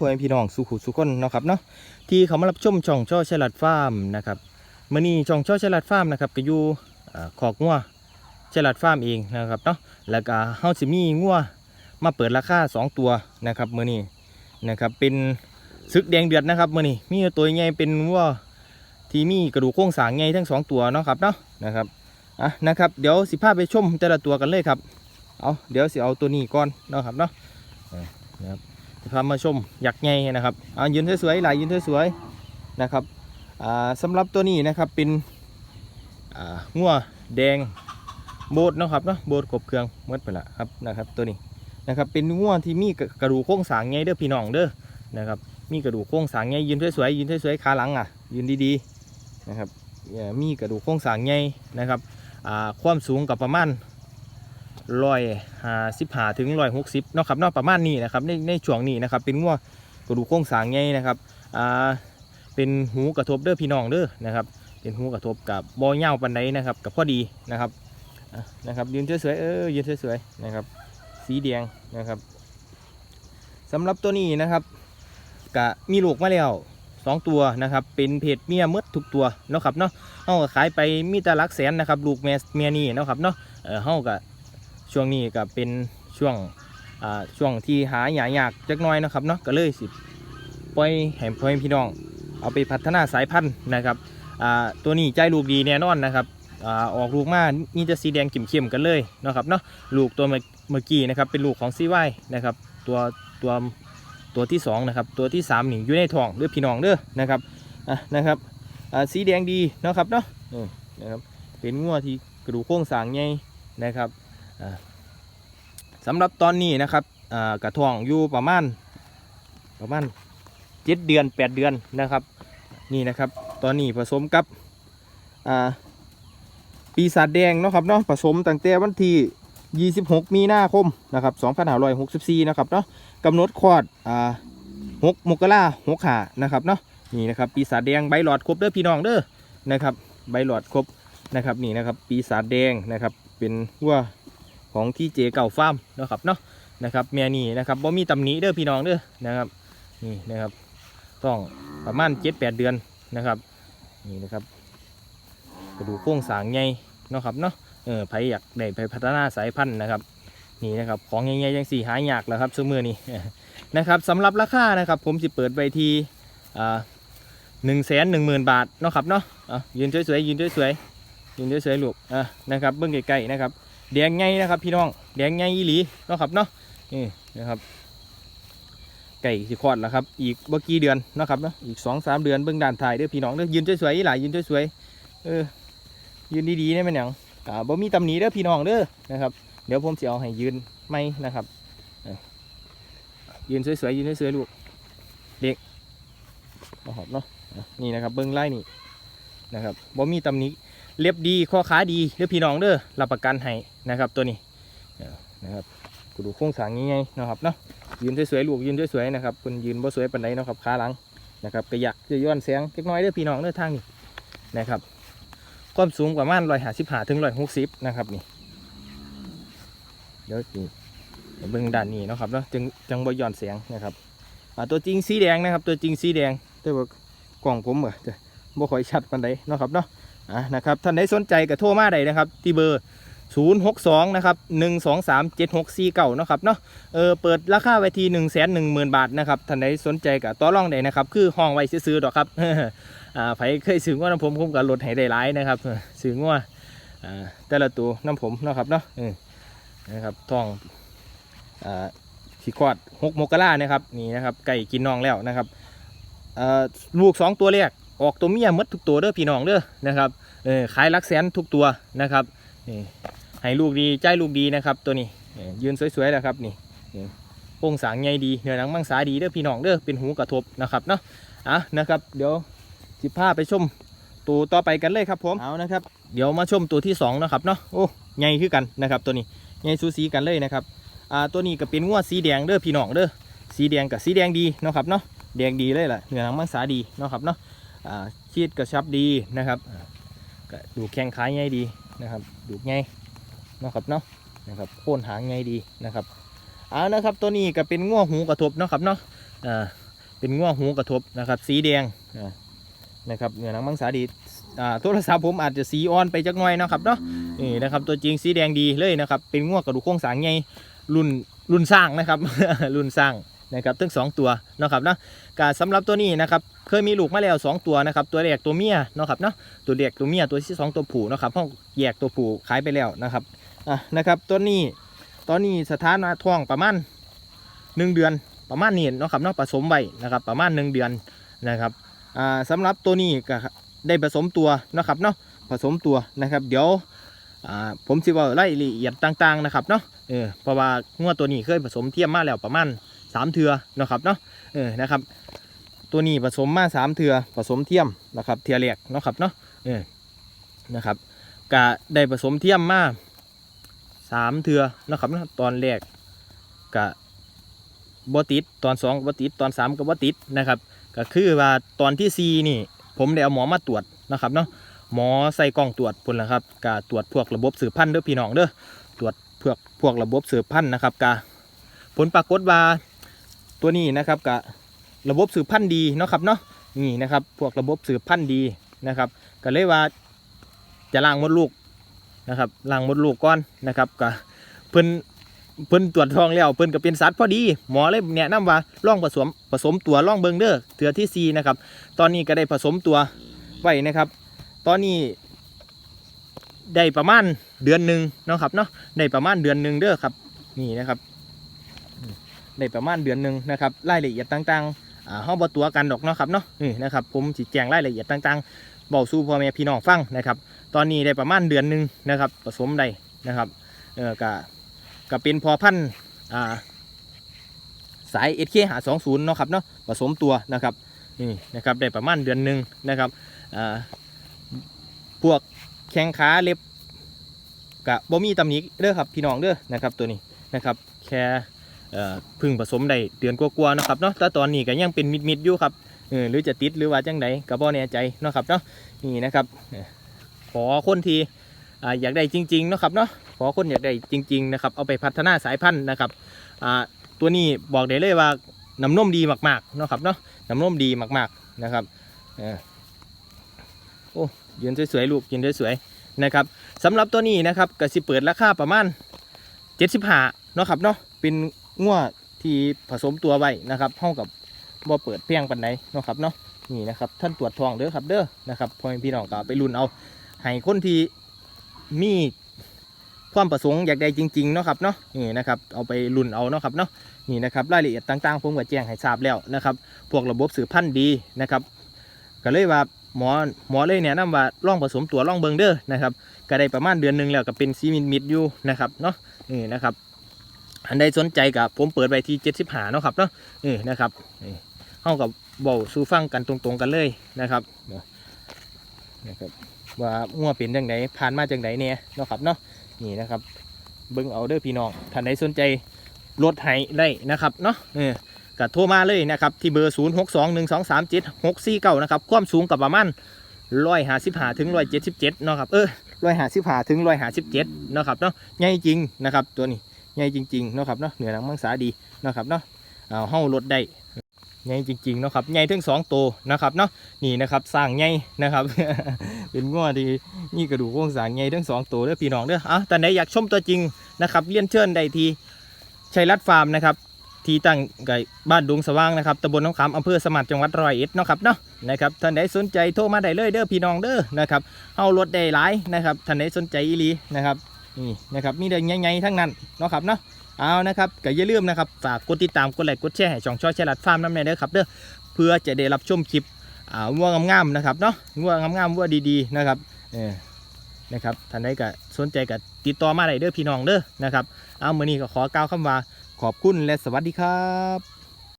พ่อแม่พี่น้องสุขุสุขคนเนาะครับเนาะที่เขามารับชมช่องช่อฉลาดฟาร์มนะครับมื้อนี้ช่องช่อฉลาดฟาร์มนะครับก็อยู่ขอกงัวฉลาดฟาร์มเองนะครับเนาะแล้วก็เฮาสิมีงัวมาเปิดราคาสองตัวนะครับมื้อนี้นะครับเป็นซึกแดงเดือดนะครับมื้อนี้มีตัวใหญ่เป็นงัวที่มีกระดูกโครงสร้างใหญ่ทั้งสองตัวเนาะครับเนาะนะครับอะนะครับเดี๋ยวสิพาไปชมแต่ละตัวกันเลยครับเอาเดี๋ยวสิเอาตัวนี้ก่อนเนาะครับเนาะจะ พามาชมยักษ์ใหญ่นะครับอ่ายืนสวยๆหลายยืนสวยๆนะครับอ่าสำหรับตัวนี้นะครับเป็นอ่างัวแดงโบดนะครับเนาะโบดกบเครื่องเมื่อไปละครับนะครับตัวนี้นะครับเป็นงัวที่มีกระดูกโครงสางใหญ่เด้อพี่น้องเด้อนะครับมีกระดูกโครงสางใหญ่ยืนสวยๆยืนสวยๆขาหลังอะยืนดีๆนะครับมีกระดูกโครงสางใหญ่นะครับอ่าความสูงกับประมาณ ร้อยห้าสิบห้าถึงร้อยหกสิบเนาะครับนาะประมาณนี้นะครับในในช่วงนี้นะครับเป็นงัวกระดูกโครงสางใหญ่นะครับอ่าเป็นหูกระทบเด้อพี่น้องเด้อนะครับเป็นหูกระทบกับบอเงาปันไดนะครับกับพอดีนะครับนะครับยืนสวยๆเออยืนสวยๆนะครับสีแดงนะครับสำหรับตัวนี้นะครับกะมีลูกมาแล้วสองตัวนะครับเป็นเพศเมียหมดทุกตัวเนาะครับเนาะเฮาก็ขายไปมีต่หลักแสนนะครับลูกแม่เมียนี่เนาะครับเนาะเออเฮาก็ ช่วงนี้ก็เป็นช่วงอ่าช่วงที่หาหยายากจักน้อยนะครับเนาะก็เลยสิปล่อยให้พ่อแม่พี่น้อง เอาไปพัฒนาสายพันธุ์นะครับอ่าตัวนี้ใจลูกดีแน่นอนนะครับอ่าออกลูกมานี่จะสีแดงเข้มๆกันเลยนะครับเนาะลูกตัวเมื่อกี้นะครับเป็นลูกของซีไวนะครับตัวตัวตัวที่สองนะครับตัวที่สามนี่อยู่ในท้องเด้อพี่น้องเด้อนะครับอะนะครับอ่าสีแดงดีนะครับเนาะเออนะครับเป็นงัวที่กระดูกโครงสางใหญ่นะครับ สำหรับตอนนี้นะครับกระท่องอยู่ประมาณประมาณเจ็ดเดือนแปดเดือนนะครับนี่นะครับตอนนี้ผสมกับปีศาจแดงเนาะครับเนาะผสมตั้งแต่วันที่ 26 มีนาคมนะครับ2564 นะครับเนาะกำหนดคลอดอ่า6มกราหกหานะครับเนาะนี่นะครับปีศาจแดงใบหลอดครบเด้อพี่น้องเด้อนะครับใบหลอดครบนะครับนี่นะครับปีศาจแดงนะครับเป็นวัว ของที่เจเก่าฟาร์มนะครับเนาะนะครับแม่นี่นะครับบ่มีตำหนิเด้อพี่น้องเด้อนะครับนี่นะครับต้องประมาณเจ็ดแปดเดือนนะครับนี่นะครับกระดูกโครงสางใหญ่เนาะครับเนาะเออไผอยากได้ไปพัฒนาสายพันธุ์นะครับนี่นะครับของใหญ่ๆยังสี่หายากแล้วครับซื้อมือนี้นะครับสำหรับราคานะครับ ผมจะเปิดไปที่หนึ่งแสนหนึ่งหมื่นบาทเนาะครับเนาะยืนสวยๆยืนสวยๆยืนสวยๆลูกนะครับเบื้องใกลๆนะครับ แดงไงนะครับพี่น้องแดงไงอีหลีเนาะครับเนาะนี่นะครับ ไก่สิคลอดแล้วครับ อีกเมื่อกี้เดือนเนาะครับเนาะอีกสองสามเดือนเบื้องด่านถ่ายเด้อพี่น้องเด้อยืนสวยๆหลายยืนสวยๆเออยืนดีๆได้ไหมนหยังอ่าบ่มีตำหนิเด้อพี่น้องเด้อนะครับเดี๋ยวผมจะเอาให้ยืนไม่นะครับยืนสวยๆยืนสวยๆลูกเด็กเอาหอบเนาะอะนี่นะครับเบื้องไล่นี่นะครับบ่มีตำหนิเล็บดีข้อขาดีเด้อพี่น้องเด้อรับประกันให้ นะครับตัวนี้นะครับกระดูกโครงสร้างยังไงนะครับเนาะยืนสวยๆลูกยืนสวยๆนะครับคนยืนบ่สวยปานใดนะครับขาหลังนะครับกระยักจะย้อนแสงเล็กน้อยเด้อพี่น้องเด้อทางนี้นะครับความสูงประมาณร้อยห้าสิบห้าถึงร้อยหกสิบนะครับนี่เดี๋ยวนี่เดี๋ยวเบิ่งด้านนี้นะครับเนาะจึงจังบ่ย้อนแสงนะครับตัวจริงสีแดงนะครับ ตัวจริงสีแดงแต่ว่ากล่องผมอะจะบ่ค่อยชัดปานใดนะครับเนาะอะนะครับท่านใดสนใจก็โทรมาได้นะครับ ที่เบอร์ 062 นะครับ 123 7649เนาะครับเนาะเออเปิดราคาไว้ที่1 1 0 0 0 0 บาทนะครับท่านใดสนใจก็ต่อรองได้นะครับ คือห้องไว้ซื้อๆดอกครับอ่าไผเคยซื้อง้วน้ำผมผมก็ลดให้ได้หลายนะครับซื้อง้วอ่าแต่ละตัวน้ำผมเนาะครับเนาะนะครับท้องอ่าขีคอด6มกรานะครับนี่นะครับไก่กินน้องแล้วนะครับอ่อลูกสองตัวแรกออกตัวเมียมดทุกตัวเด้อพี่น้องเด้อนะครับเออขายลักแสนทุกตัวนะครับนี่ ให้ลูกดีใจลูกดีนะครับ ตัวนี้เออยืนสวยๆแล้วครับนี่นี่โปร่งสางใหญ่ดีเนื้อหนังมังสาดีเด้อพี่น้องเด้อเป็นหูกระทบนะครับเนาะอะนะครับ เดี๋ยวสิพาไปชมตัวต่อไปกันเลยครับผมเอานะครับ เดี๋ยวมาชมตัวที่สองนะครับเนาะโอ้ใหญ่คือกันนะครับตัวนี้ใหญ่สูสีกันเลยนะครับอ่าตัวนี้ก็เป็นงัวสีแดงเด้อพี่น้องเด้อสีแดงกับสีแดงดีเนาะครับเนาะแดงดีเลยล่ะเนื้อหนังมังสาดีเนาะครับเนาะอ่าชีดกระชับดีนะครับอ่าก็ดูแข้งขาง่ายดีนะครับดูง่ายเนาะครับเนาะนะครับโค่นหางง่ายดีนะครับเอานะครับตัวนี้ก็เป็นง่วหูกระทบเนาะครับเนาะอ่าเป็นง่วหูกระทบนะครับ สีแดงนะครับเนื้อนังมังสาดีอ่าโทรศัพท์ผมอาจจะสีอ่อนไปจักหน่อยนะครับเนาะนี่นะครับตัวจริงสีแดงดีเลยนะครับเป็นง่วกระดูกโครงสางใหญ่รุ่นรุ่นสร้างนะครับรุ่นสร้างนะครับทั้งสองตัวเนาะครับเนาะกาสำหรับตัวนี้นะครับเคยมีลูกมาแล้วสองตัวนะครับตัวแรกตัวเมียเนาะครับเนาะตัวแรกตัวเมียตัวที่สองตัวผู้เนาะครับห้องแยกตัวผู้ขายไปแล้วนะครับ อะนะครับตัวนี้ตอนนี้สถานะท้องประมาณหนึ่งเดือนประมาณนี้เนาะครับเนาะผสมไว้นะครับประมาณหนึ่งเดือนนะครับอ่าสำหรับตัวนี้ก็ได้ผสมตัวเนาะครับเนาะผสมตัวนะครับเดี๋ยวผมสิว่ารายละเอียดต่างๆนะครับเนาะเออเพราะว่างวดตัวนี้เคยผสมเทียมมาแล้วประมาณสามเทือเนาะครับเนาะเออนะครับตัวนี้ผสมมาสามเทือผสมเทียมนะครับเทียแรกเนาะครับเนาะเออนะครับกะได้ผสมเทียมมา สามเทือนะครับเนาะตอนแรกกะบติดตอนสองบติดตอนสามก็บติดนะครับก็คือว่าตอนที่สี่นี่ ผมได้เอาหมอมาตรวจนะครับเนาะหมอใส่กล้องตรวจพุ่นละครับกะตรวจพวกระบบสืบพันธุ์เด้อพี่น้องเด้อตรวจพวกพวกระบบสืบพันธุ์นะครับกะผลปรากฏว่าตัวนี้นะครับกะระบบสืบพันธุ์ดีเนาะครับเนาะนี่นะครับพวกระบบสืบพันธุ์ดีนะครับก็เลยว่าจะล้างมดลูก นะครับล้างมดลูกก่อนนะครับก็เพิ่นเพิ่นตรวจทองแล้วเพิ่นก็เป็นสัตว์พอดีหมอเลยแนะนำว่าล่องผสมผสมตัวล่องเบิงเด้อเถือที่ซีนะครับตอนนี้ก็ได้ผสมตัวไว้นะครับ ตอนนี้ได้ประมาณเดือนหนึ่งเนาะครับเนาะได้ประมาณเดือนหนึ่งเด้อครับนี่นะครับได้ประมาณเดือนหนึ่งนะครับรายละเอียดต่างๆอ่าเฮาบ่ตัวกันดอกเนาะครับเนาะนี่นะครับผมสิแจงรายละเอียดต่างๆ เบาสู่พ่อแม่พี่น้องฟังนะครับ ตอนนี้ได้ประมาณเดือนหนึ่งนะครับผสมได้นะครับเออกะกะเป็นพอพันธุ์อ่าสาย SK หา20เนาะครับเนาะผสมตัวนะครับนี่นะครับได้ประมาณเดือนหนึ่งนะครับอ่าพวกแข้งขาเล็บกะบ่มีตำหนิเด้อครับพี่น้องเด้อนะครับตัวนี้นะครับแค่พึ่งผสมได้เดือนกว่าๆนะครับเนาะแต่ตอนนี้ก็ยังเป็นมิดๆอยู่ครับ เออหรือจะติดหรือว่าจังไดก็บ่แน่ใจเนาะครับเนาะนี่นะครับเอ่อขอคนทีอ่าอยากได้จริงๆเนาะครับเนาะขอคนอยากได้จริง ๆ นะครับ เอาไปพัฒนาสายพันธุ์นะครับอ่าตัวนี้บอกได้เลยว่าน้ำนมดีมากๆเนาะครับเนาะน้ำนมดีมากๆนะครับโอ้ยืนสวยๆลูกยืนสวยๆนะครับสำหรับตัวนี้นะครับก็สิเปิดราคาประมาณ75เนาะครับเนาะเป็นงัวที่ผสมตัวไว้นะครับเท่ากับ บ่เปิดเพียงปันไหนเนาะครับเนาะนี่นะครับท่านตรวจทองเด้อครับเด้อนะครับพ่อแม่พี่น้องก็ไปรุ่นเอาให้คนที่มีความประสงค์อยากได้จริงๆเนาะครับเนาะนี่นะครับเอาไปรุ่นเอาเนาะครับเนาะนี่นะครับรายละเอียดต่างๆผมก็แจ้งให้ทราบแล้วนะครับพวกระบบสืบพันธุ์ดีนะครับก็เลยว่าหมอหมอเลยแนะนำว่าล่องผสมตัวล่องเบิงเด้อนะครับก็ได้ประมาณเดือนหนึ่งแล้วก็เป็นซีมินมิดอยู่นะครับเนาะนี่นะครับอันใดสนใจกับผมเปิดไว้ที่เจ็ดสิบหาเนาะครับเนาะนี่นะครับนี่ เข้ากับเบาสู่ฟังกันตรงๆกันเลยนะครับเนาะนะครับว่างัวเป็นจังไดผ่านมาจังไดเนี่ยเนาะครับเนาะนี่นะครับเบิ้งเอาเด้อพี่น้องท่านใดสนใจรถไห้ได้นะครับเนาะเออก็โทรมาเลยนะครับที่เบอร์ 0 6 2 1 2 3 7 6 4 9นะครับความสูงกับประมาณร้อยหาสิบหาถึงร้อยเจ็ดสิบเจ็ดเนาะครับเออร้อยหาสิบหาถึงร้อยหาสิบเจ็ดเนาะครับเนาะใหญ่จริงนะครับตัวนี้ใหญ่จริงๆเนาะครับเนาะเหนือหนังมังสาดีเนาะครับเนาะเอาเฮาลดได้ ใหญ่จริงๆเนาะครับใหญ่ถึงสองตัวนะครับเนาะนี่นะครับสร้างใหญ่นะครับ เป็นง้อดีนี่กระดูกโครงสร้างใหญ่ทั้งสองตัวเด้อพี่น้องเด้ออะแต่ไหนอยากชมตัวจริงนะครับเลี้ยนเชิญได้ทีชัยรัตฟาร์มนะครับที่ตั้งไก่บ้านดงสว่างนะครับตำบลหน้องขามอำเภอสมัครจังหวัดร้อยเอ็ดเนาะครับเนาะนะครับท่านใดสนใจโทรมาได้เลยเด้อพี่น้องเด้อนะครับเฮาลดได้หลายนะครับท่านใดสนใจอีลีนะครับนี่นะครับมีแต่ใหญ่ๆทั้งนั้นเนาะครับเนาะ เอานะครับก็อย่าลืมนะครับฝากกดติดตามกดไลค์กดแชร์ให้ช่องช่อยฉลาดฟาร์มน้ำแน่เด้อครับเด้อเพื่อจะได้รับชมคลิปอ่าวัวงามๆนะครับเนาะวัวงามๆวัวดีๆนะครับเออนะครับท่านใดก็สนใจก็ติดต่อมาได้เด้อพี่น้องเด้อนะครับเอาเมื่อนี้ก็ขอกล่าวคำว่าขอบคุณและสวัสดีครับ